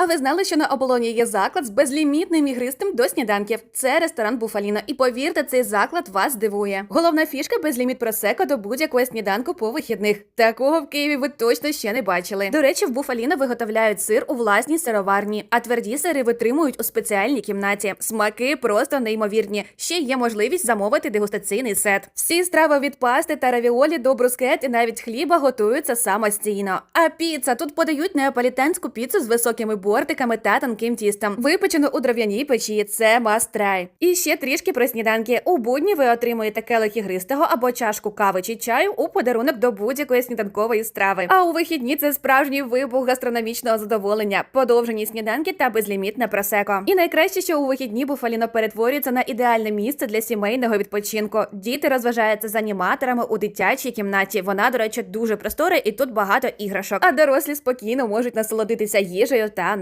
А ви знали, що на оболоні є заклад з безлімітним ігристим до сніданків? Це ресторан Буфаліно. І повірте, цей заклад вас здивує. Головна фішка безліміт просеко до будь-якої сніданку по вихідних. Такого в Києві ви точно ще не бачили. До речі, в Буфаліно виготовляють сир у власній сироварні, а тверді сири витримують у спеціальній кімнаті. Смаки просто неймовірні. Ще є можливість замовити дегустаційний сет. Всі страви від пасти та равіолі до брускет і навіть хліба готуються самостійно. А піца тут подають неаполітанську піцу з високими бортиками та тонким тістом. Випечену у дров'яній печі. Це try. І ще трішки про сніданки. У будні ви отримуєте келих ігристого або чашку кави чи чаю у подарунок до будь-якої сніданкової страви. А у вихідні це справжній вибух гастрономічного задоволення, подовжені сніданки та безлімітне просеко. І найкраще, що у вихідні Буфаліно перетворюється на ідеальне місце для сімейного відпочинку. Діти розважаються з аніматорами у дитячій кімнаті. Вона, до речі, дуже простора і тут багато іграшок. А дорослі спокійно можуть насолодитися їжею та